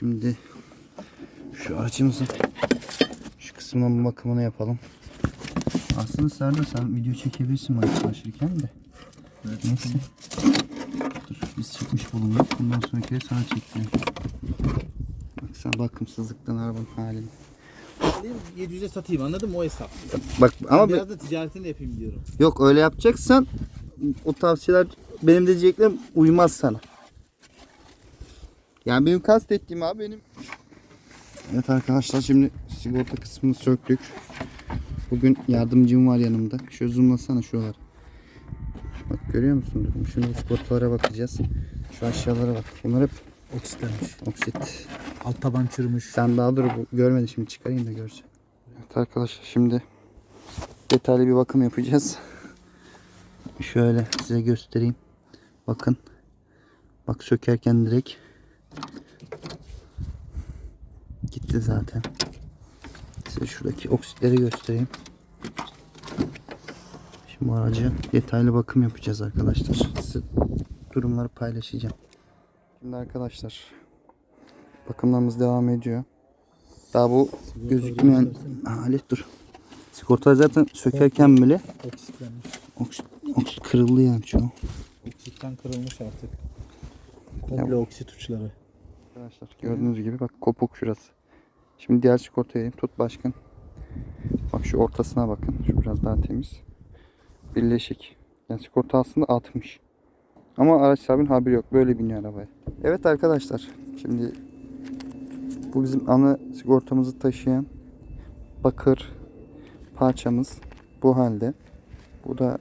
Şimdi şu aracımızın şu kısmının bakımını yapalım. Aslında Serdar sen video çekebilirsin bana çalışırken de. Neyse. Dur biz çekmiş bulunduk. Bundan sonrakileri sana çekeceğim. Bak sen bakımsızlıktan arabanın halini. 700'e satayım anladın mı o hesap. Bak ama Biraz da ticaretini de yapayım diyorum. yok öyle yapacaksan o tavsiyeler benim de diyeceklerim uymaz sana. Yani benim kastettiğim abi benim Evet arkadaşlar şimdi sigorta kısmını söktük. Bugün yardımcım var yanımda. Şöyle zoomlasana şuralar. Bak görüyor musun? Şimdi bu sigortalara bakacağız. Şu aşağılara bak. Bunlar hep Oksitlenmiş. oksit. Alt taban çürümüş. Sen daha dur bu görmedin şimdi çıkarayım da göreceğim. Evet arkadaşlar şimdi detaylı bir bakım yapacağız. Şöyle size göstereyim. Bakın. Bak sökerken direkt gitti zaten. Size şuradaki oksitleri göstereyim. Şimdi bu aracı detaylı bakım yapacağız arkadaşlar. Size durumları paylaşacağım. Şimdi arkadaşlar bakımlarımız devam ediyor. Daha bu gözükmeyen alet dur. Sigorta zaten sökerken bile Oksitlenmiş. oksit, oksit kırıldı yani çoğu. Oksitten kırılmış artık. Komple oksit uçları. Arkadaşlar gördüğünüz gibi bak kopuk şurası. Şimdi diğer geleyim. Tut başkan. Bak şu ortasına bakın. Şu biraz daha temiz. Birleşik. Yani sigorta aslında 60. Ama araç sahibinin haberi yok. Böyle biniyor arabaya. Evet arkadaşlar. Şimdi bu bizim ana sigortamızı taşıyan bakır parçamız bu halde. Bu da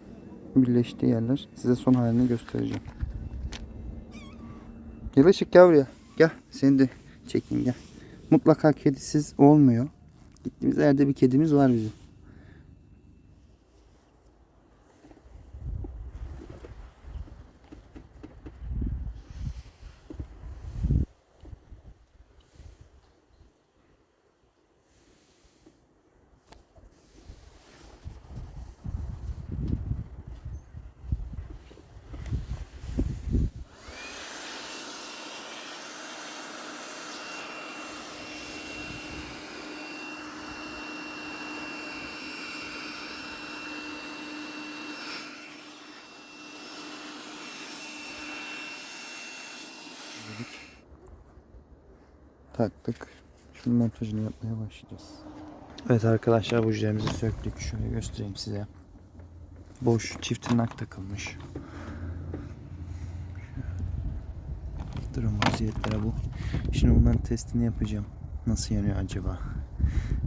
birleştiği yerler. Size son halini göstereceğim. Gel ışık gel. Gel seni de çekeyim gel. Mutlaka kedisiz olmuyor. Gittiğimiz yerde bir kedimiz var bizim. Taktık. Şimdi montajını yapmaya başlayacağız. Evet arkadaşlar bujilerimizi söktük. Şöyle göstereyim size. Boş çift tırnak takılmış. Durum vaziyetleri bu. Şimdi bunların testini yapacağım. Nasıl yanıyor acaba?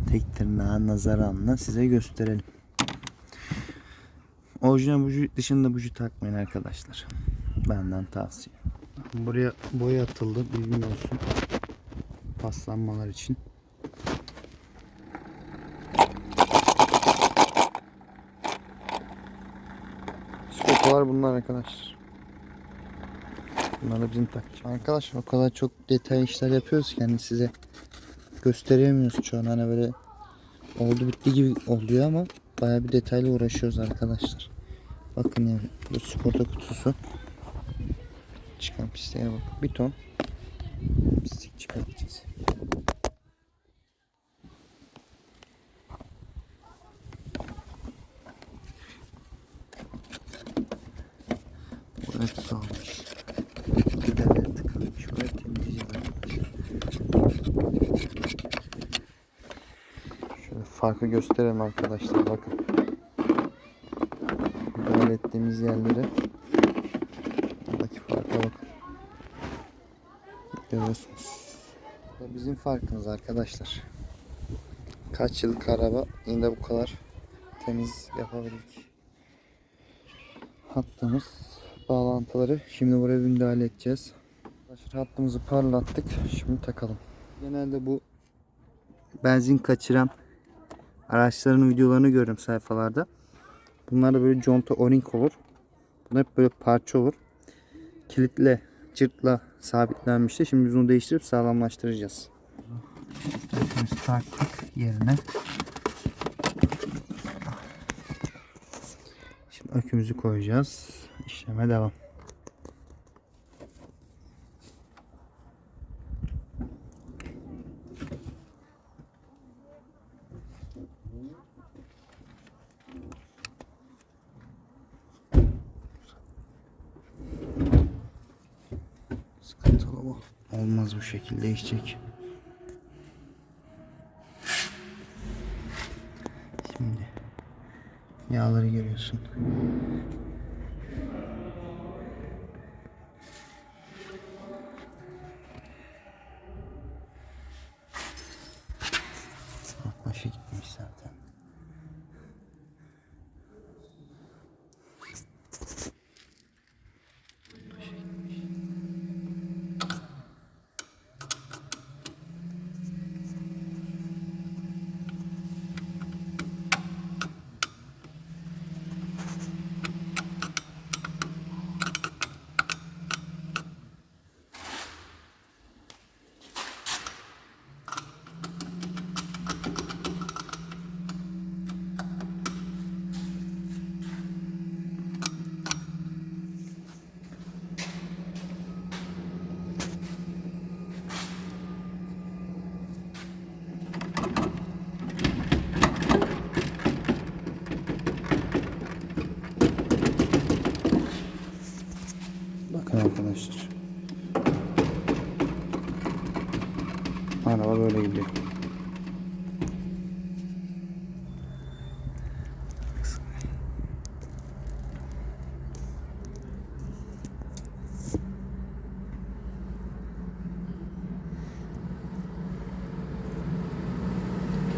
Tek tırnağa nazaranla size gösterelim. Orijinal buji dışında buji takmayın arkadaşlar. Benden tavsiye. Buraya boya atıldı bilgin olsun. Paslanmalar için. Skopalar bunlar arkadaşlar. Bunlar da bizim takacağız. Arkadaşlar o kadar çok detay işler yapıyoruz ki yani size gösteremiyoruz çoğunu hani böyle oldu bitti gibi oluyor ama bayağı bir detaylı uğraşıyoruz arkadaşlar. Bakın yani bu sigorta kutusu. Çıkan pisliğe bak. Bir ton Bu hep su almış. Giderleri tıkanmış. Arkadaşlar. Şöyle farkı gösterelim arkadaşlar. Bakın. Böyle ettiğimiz yerleri Buradaki farka bakın. Görüyorsunuz. Bu bizim farkımız arkadaşlar. Kaç yıllık araba yine de bu kadar temiz yapabildik. Hattımız bağlantıları. Şimdi buraya müdahale edeceğiz. Arkadaşlar hattımızı parlattık. Şimdi takalım. Genelde bu benzin kaçıran araçların videolarını görüyorum sayfalarda. Bunlar da böyle conta o-ring olur. Bunlar hep böyle parça olur kilitle cırtla sabitlenmişti. Şimdi biz onu değiştirip sağlamlaştıracağız. Şifretimizi taktık yerine. Şimdi ökümüzü koyacağız işleme devam. Sıkıntılı bu. Olmaz bu şekilde içecek. Şimdi yağları görüyorsun.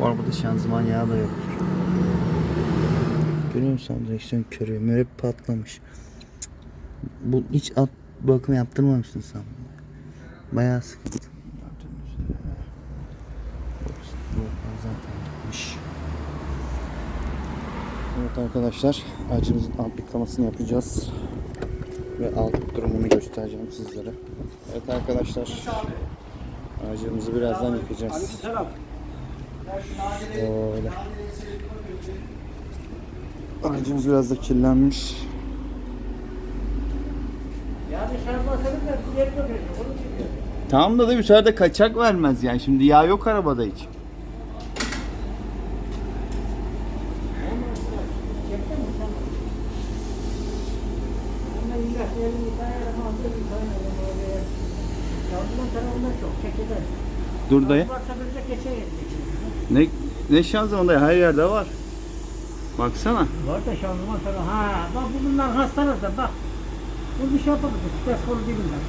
Arabada şanzıman yağı da yoktur. Görüyor musun direksiyon körü, mürep patlamış. Bu hiç alt bakım yaptırmamışsın sen. Bayağı sıkıntı. Evet arkadaşlar, aracımızın alt yıkamasını yapacağız. Ve alt durumunu göstereceğim sizlere. Evet arkadaşlar, aracımızı birazdan yıkayacağız. Böyle. Aracımız biraz da kirlenmiş. Tamam da da bir sefer de kaçak vermez yani. Şimdi yağ yok arabada hiç. Dur dayı. Ne ne şanzıman dayı her yerde var. Baksana. Var da şanzıman tarafı. Ha, bak bu bunlar hastalar da bak. Bu bir şey yapamadık. Test kolu dibinden.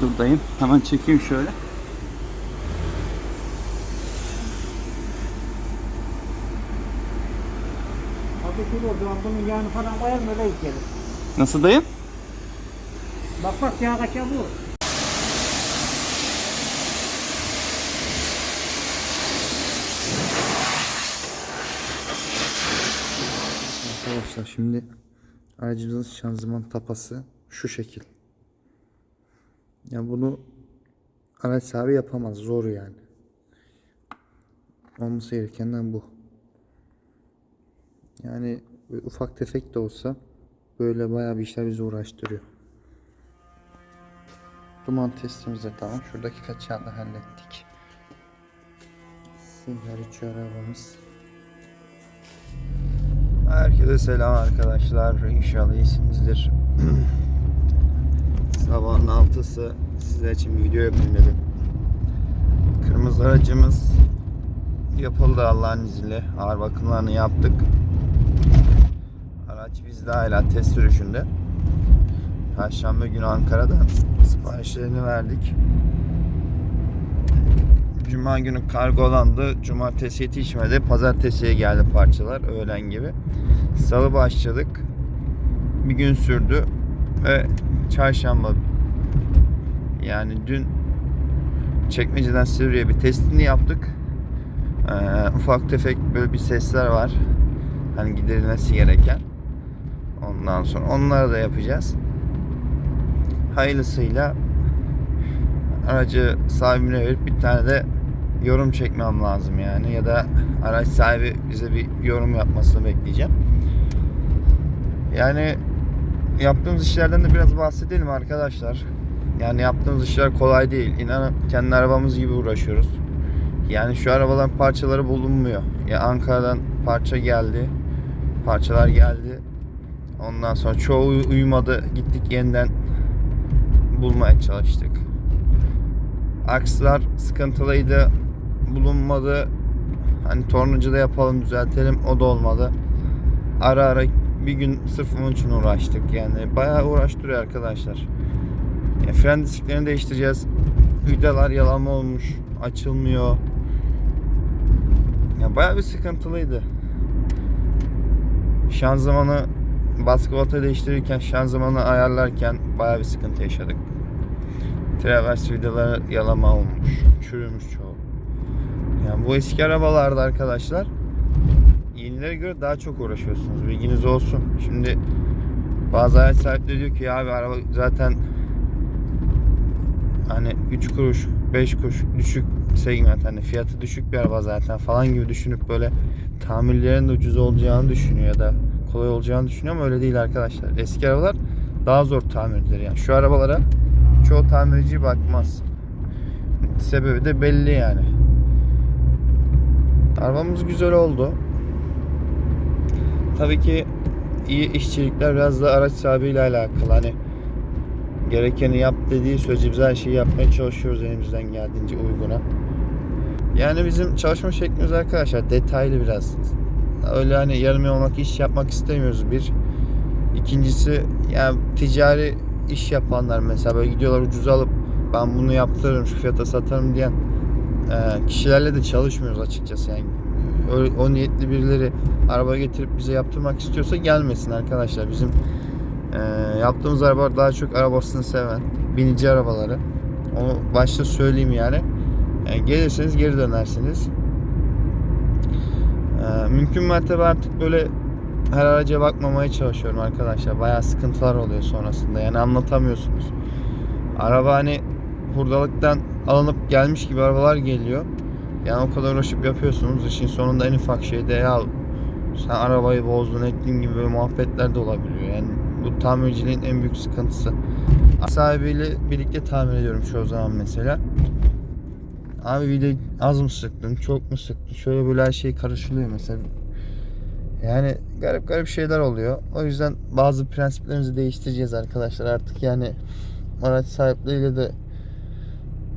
Dur dayım. Hemen çekeyim şöyle. Abi kilo o zaman bunun yağını falan koyalım öyle yıkayalım. Nasıl dayım? Bak bak yağ kaçağı bu. Arkadaşlar şimdi aracımızın şanzıman tapası şu şekil. Ya bunu araç sahibi yapamaz. Zor yani. Olması gerekenden bu. Yani ufak tefek de olsa böyle bayağı bir işler bizi uğraştırıyor. Duman testimiz de tamam. Şuradaki kaçağı da hallettik. Sinyal içiyor arabamız. Herkese selam arkadaşlar. İnşallah iyisinizdir. Sabahın altısı sizler için video yapayım dedim. Kırmızı aracımız yapıldı Allah'ın izniyle. Ağır bakımlarını yaptık. Araç bizde hala test sürüşünde. Perşembe günü Ankara'dan siparişlerini verdik. Cuma günü kargolandı. Cumartesi yetişmedi. Pazartesiye geldi parçalar öğlen gibi. Salı başladık. Bir gün sürdü ve çarşamba yani dün çekmeceden Sivri'ye bir testini yaptık. Ee, ufak tefek böyle bir sesler var. Hani giderilmesi gereken. Ondan sonra onları da yapacağız. Hayırlısıyla aracı sahibine verip bir tane de yorum çekmem lazım yani ya da araç sahibi bize bir yorum yapmasını bekleyeceğim. Yani yaptığımız işlerden de biraz bahsedelim arkadaşlar. Yani yaptığımız işler kolay değil. İnanın kendi arabamız gibi uğraşıyoruz. Yani şu arabaların parçaları bulunmuyor. Ya Ankara'dan parça geldi. Parçalar geldi. Ondan sonra çoğu uyumadı. Gittik yeniden bulmaya çalıştık. Akslar sıkıntılıydı. Bulunmadı. Hani tornacıda yapalım düzeltelim. O da olmadı. Ara ara bir gün sırf onun için uğraştık. Yani bayağı uğraştırıyor arkadaşlar. Ya fren disklerini değiştireceğiz. Vidalar yalanma olmuş. Açılmıyor. Ya bayağı bir sıkıntılıydı. Şanzımanı baskı volta değiştirirken şanzımanı ayarlarken bayağı bir sıkıntı yaşadık. Travers vidaları yalama olmuş. Çürümüş çoğu. Yani bu eski arabalarda arkadaşlar yenilere göre daha çok uğraşıyorsunuz. Bilginiz olsun. Şimdi bazı araç sahipleri diyor ki ya abi araba zaten hani 3 kuruş 5 kuruş düşük segment hani fiyatı düşük bir araba zaten falan gibi düşünüp böyle tamirlerin de ucuz olacağını düşünüyor ya da kolay olacağını düşünüyor ama öyle değil arkadaşlar. Eski arabalar daha zor tamir edilir yani. Şu arabalara çoğu tamirci bakmaz. Sebebi de belli yani. Arabamız güzel oldu. Tabii ki iyi işçilikler biraz da araç sahibiyle alakalı. Hani gerekeni yap dediği sürece biz her şeyi yapmaya çalışıyoruz elimizden geldiğince uyguna. Yani bizim çalışma şeklimiz arkadaşlar detaylı biraz. Öyle hani yarım yamalak iş yapmak istemiyoruz bir. İkincisi yani ticari iş yapanlar mesela böyle gidiyorlar ucuza alıp ben bunu yaptırırım şu fiyata satarım diyen e, kişilerle de çalışmıyoruz açıkçası yani. Öyle, o niyetli birileri araba getirip bize yaptırmak istiyorsa gelmesin arkadaşlar. Bizim e, yaptığımız arabalar daha çok arabasını seven binici arabaları. Onu başta söyleyeyim yani. Yani gelirseniz geri dönersiniz. Ee, mümkün mertebe artık böyle her araca bakmamaya çalışıyorum arkadaşlar. Bayağı sıkıntılar oluyor sonrasında. Yani anlatamıyorsunuz. Araba hani hurdalıktan alınıp gelmiş gibi arabalar geliyor. Yani o kadar uğraşıp yapıyorsunuz. İşin sonunda en ufak şeyde ya sen arabayı bozdun ettin gibi böyle muhabbetler de olabiliyor. Yani bu tamirciliğin en büyük sıkıntısı. Sahibiyle birlikte tamir ediyorum çoğu zaman mesela. Abi bir de az mı sıktın, çok mu sıktın? Şöyle böyle her şey karışılıyor mesela. Yani garip garip şeyler oluyor. O yüzden bazı prensiplerimizi değiştireceğiz arkadaşlar. Artık yani araç sahipleriyle de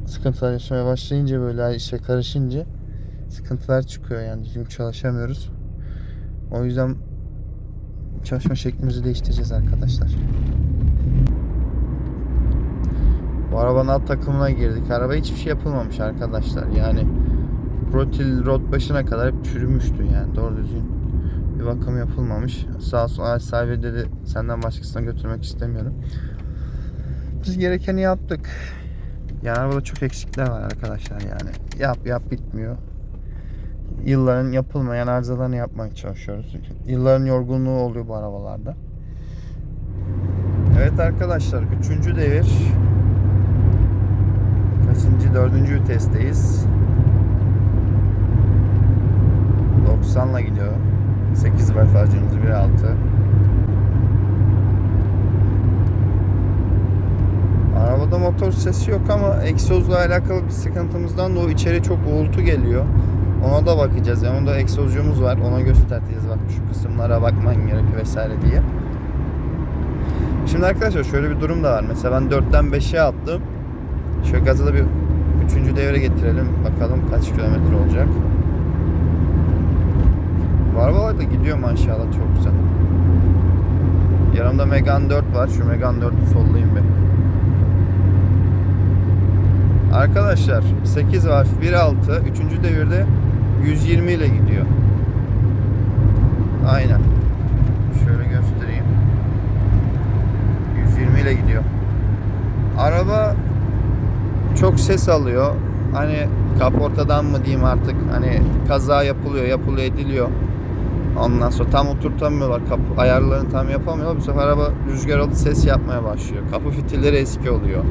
sıkıntılar yaşamaya başlayınca böyle işe karışınca sıkıntılar çıkıyor yani düzgün çalışamıyoruz. O yüzden çalışma şeklimizi değiştireceğiz arkadaşlar. Bu arabanın alt takımına girdik. Araba hiçbir şey yapılmamış arkadaşlar. Yani rotil rot başına kadar hep çürümüştü yani doğru düzgün bir bakım yapılmamış. Sağ olsun araç sahibi dedi senden başkasına götürmek istemiyorum. Biz gerekeni yaptık. Yani arabada çok eksikler var arkadaşlar yani. Yap yap bitmiyor. Yılların yapılmayan arızalarını yapmaya çalışıyoruz. Yılların yorgunluğu oluyor bu arabalarda. Evet arkadaşlar 3. devir Kaçıncı? Dördüncü vitesteyiz. 90'la gidiyor. 8 var farcımız 1.6. Arabada motor sesi yok ama egzozla alakalı bir sıkıntımızdan da o içeri çok uğultu geliyor. Ona da bakacağız. Yani onda egzozcumuz var. Ona göstereceğiz. Bak şu kısımlara bakman gerekiyor vesaire diye. Şimdi arkadaşlar şöyle bir durum da var. Mesela ben 4'ten 5'e attım. Şöyle gazı da bir üçüncü devre getirelim. Bakalım kaç kilometre olacak. Bu arabalar da gidiyor maşallah çok güzel. Yanımda Megane 4 var. Şu Megane 4'ü sollayayım bir. Arkadaşlar 8 var 1.6 3. devirde 120 ile gidiyor. Aynen. Şöyle göstereyim. 120 ile gidiyor. Araba çok ses alıyor. Hani kaportadan mı diyeyim artık hani kaza yapılıyor, yapılıyor, ediliyor. Ondan sonra tam oturtamıyorlar. Kapı ayarlarını tam yapamıyorlar. Bu sefer araba rüzgar alıp ses yapmaya başlıyor. Kapı fitilleri eski oluyor.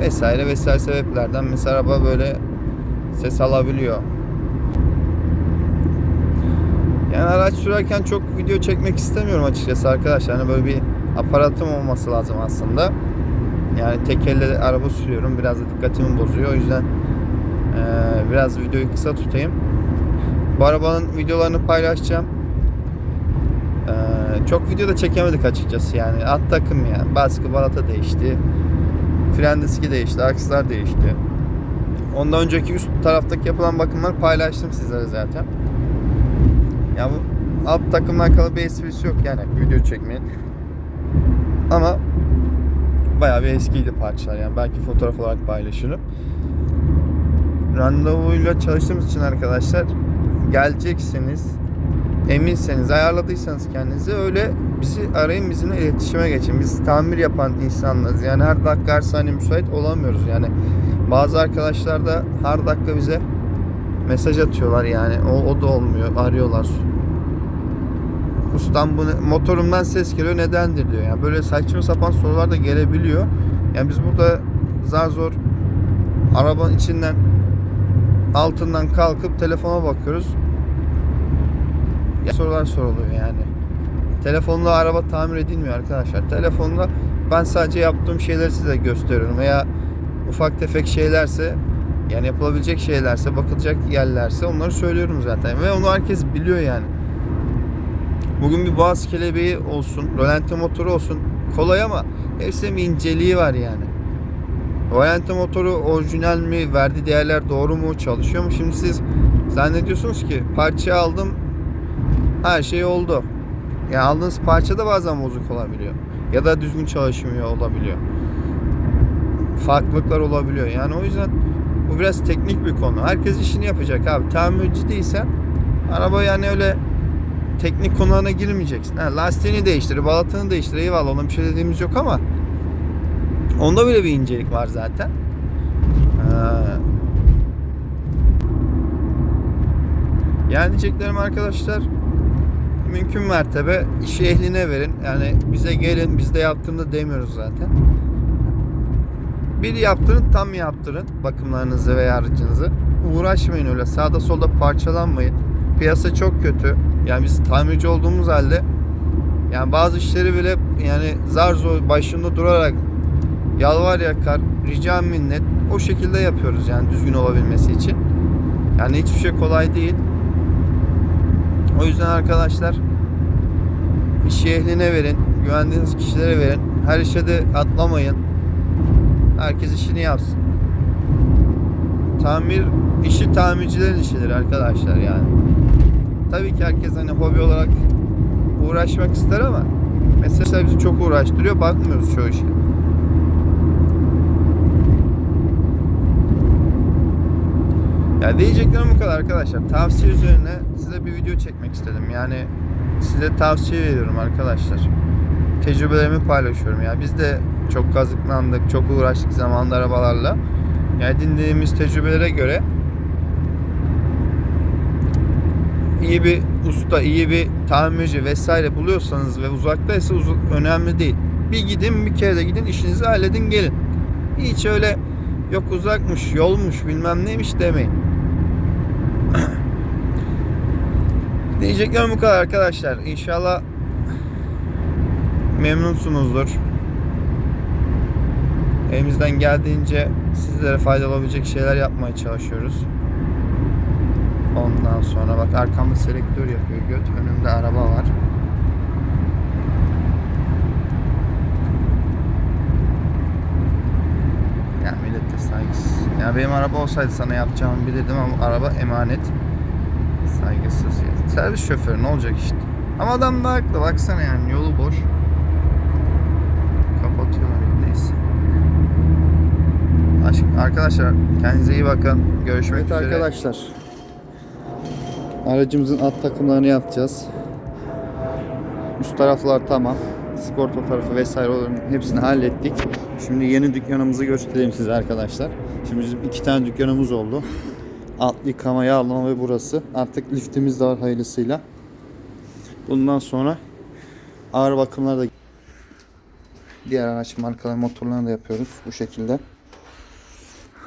Vesaire vesaire sebeplerden mesela araba böyle ses alabiliyor. Yani araç sürerken çok video çekmek istemiyorum açıkçası arkadaşlar. Hani böyle bir aparatım olması lazım aslında. Yani tek elle araba sürüyorum. Biraz da dikkatimi bozuyor. O yüzden eee, biraz videoyu kısa tutayım. Bu arabanın videolarını paylaşacağım. Yani çok video da çekemedik açıkçası yani. Alt takım yani. Baskı balata değişti. Fren diski değişti. Akslar değişti. Ondan önceki üst taraftaki yapılan bakımları paylaştım sizlere zaten. Ya bu alt takımla alakalı bir esprisi yok yani video çekmeyin. Ama bayağı bir eskiydi parçalar yani belki fotoğraf olarak paylaşırım. Randevuyla çalıştığımız için arkadaşlar geleceksiniz eminseniz ayarladıysanız kendinizi öyle bizi arayın bizimle iletişime geçin. Biz tamir yapan insanlarız. Yani her dakika her saniye müsait olamıyoruz. Yani bazı arkadaşlar da her dakika bize mesaj atıyorlar yani. O, o da olmuyor. Arıyorlar. Ustam bu motorumdan ses geliyor nedendir diyor. Yani böyle saçma sapan sorular da gelebiliyor. Yani biz burada zar zor arabanın içinden altından kalkıp telefona bakıyoruz. Sorular soruluyor yani. Telefonla araba tamir edilmiyor arkadaşlar. Telefonla ben sadece yaptığım şeyleri size gösteriyorum veya ufak tefek şeylerse yani yapılabilecek şeylerse, bakılacak yerlerse onları söylüyorum zaten ve onu herkes biliyor yani. Bugün bir boğaz kelebeği olsun, rölanti motoru olsun kolay ama hepsinin bir inceliği var yani. Rölanti motoru orijinal mi, verdiği değerler doğru mu, çalışıyor mu? Şimdi siz zannediyorsunuz ki parça aldım, her şey oldu. Yani aldığınız parça da bazen bozuk olabiliyor. Ya da düzgün çalışmıyor olabiliyor. Farklılıklar olabiliyor. Yani o yüzden bu biraz teknik bir konu. Herkes işini yapacak abi. Tamirci değilsen araba yani öyle teknik konularına girmeyeceksin. Ha, lastiğini değiştir, balatını değiştir. Eyvallah ona bir şey dediğimiz yok ama onda bile bir incelik var zaten. Ha. Yani diyeceklerim arkadaşlar mümkün mertebe işi ehline verin. Yani bize gelin biz de yaptığında demiyoruz zaten. Bir yaptırın tam yaptırın bakımlarınızı veya aracınızı. Uğraşmayın öyle sağda solda parçalanmayın. Piyasa çok kötü. Yani biz tamirci olduğumuz halde yani bazı işleri bile yani zar zor başında durarak yalvar yakar, rica minnet o şekilde yapıyoruz yani düzgün olabilmesi için. Yani hiçbir şey kolay değil. O yüzden arkadaşlar işi ehline verin, güvendiğiniz kişilere verin. Her işe de atlamayın. Herkes işini yapsın. Tamir işi tamircilerin işidir arkadaşlar yani. Tabii ki herkes hani hobi olarak uğraşmak ister ama mesela bizi çok uğraştırıyor bakmıyoruz çoğu işe. Ya diyeceklerim bu kadar arkadaşlar. Tavsiye üzerine size bir video çekmek istedim. Yani size tavsiye veriyorum arkadaşlar. Tecrübelerimi paylaşıyorum. Ya biz de çok kazıklandık, çok uğraştık zamanında arabalarla. Yani dinlediğimiz tecrübelere göre iyi bir usta, iyi bir tamirci vesaire buluyorsanız ve uzaktaysa uz- önemli değil. Bir gidin, bir kere de gidin, işinizi halledin, gelin. Hiç öyle yok uzakmış, yolmuş, bilmem neymiş demeyin. Diyeceklerim bu kadar arkadaşlar. İnşallah memnunsunuzdur. Elimizden geldiğince sizlere faydalı olabilecek şeyler yapmaya çalışıyoruz. Ondan sonra bak arkamda selektör yapıyor göt. Önümde araba var. Ya millet de saygısız. Ya benim araba olsaydı sana yapacağımı bilirdim ama araba emanet. Saygısız ya. Servis şoförü ne olacak işte. Ama adam da haklı baksana yani yolu boş. Kapatıyorlar neyse. Aşk, arkadaşlar kendinize iyi bakın. Görüşmek Evet üzere. arkadaşlar. Aracımızın alt takımlarını yapacağız. Üst taraflar tamam. Sigorta tarafı vesaire onların hepsini hallettik. Şimdi yeni dükkanımızı göstereyim size arkadaşlar. Şimdi bizim iki tane dükkanımız oldu. Alt yıkama, yağlama ve burası. Artık liftimiz de var hayırlısıyla. Bundan sonra ağır bakımlar da diğer araç markaları motorlarını da yapıyoruz bu şekilde.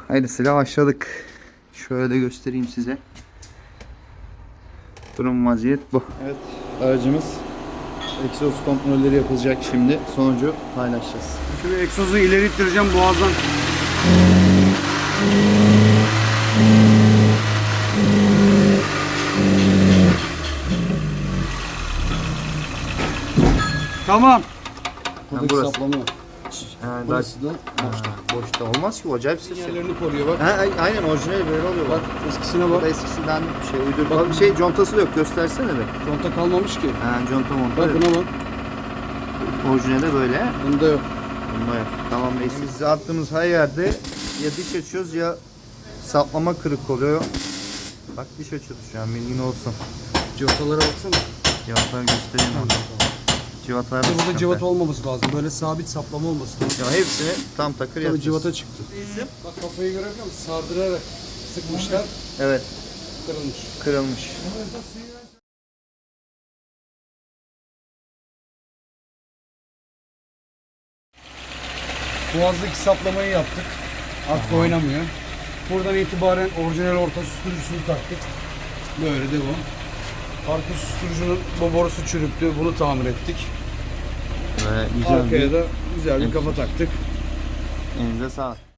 Hayırlısıyla başladık. Şöyle de göstereyim size. Durum vaziyet bu. Evet aracımız egzoz kontrolleri yapılacak şimdi. Sonucu paylaşacağız. Şimdi egzozu ileri ittireceğim boğazdan. Tamam. Buradaki burası. saplama. Ha, Burası da boşta. Boşta olmaz ki bu acayip. Sinyallerini koruyor bak. Ha, ay- aynen orijinali böyle oluyor bak. Bak eskisine Bu bak. da eskisinden bir şey uydur. Bak bir şey contası da yok göstersene be. Conta kalmamış ki. Ha conta monta. Bak buna bak. Orijinali böyle. Bunda yok. Bunda yok. Tamam neyse. Biz attığımız her yerde ya diş açıyoruz ya saplama kırık oluyor. Bak diş açıyoruz şu an bilgin olsun. Civatalara baksana. Civataları göstereyim onu. Civatalar da Burada sıkıntı. civata olmaması lazım. Böyle sabit saplama olması lazım. Ya hepsini tam takır Tabii yapacağız. civata çıktı. Bak kafayı görebiliyor musun? Sardırarak sıkmışlar, Evet kırılmış. kırılmış. Boğazdaki saplamayı yaptık. Artık oynamıyor. Buradan itibaren orijinal orta susturucusunu taktık. Böyle devam. Arka susturucunun borusu çürüktü. Bunu tamir ettik. Ve güzel Arkaya bir da güzel bir kafa taktık. elinize sağlık.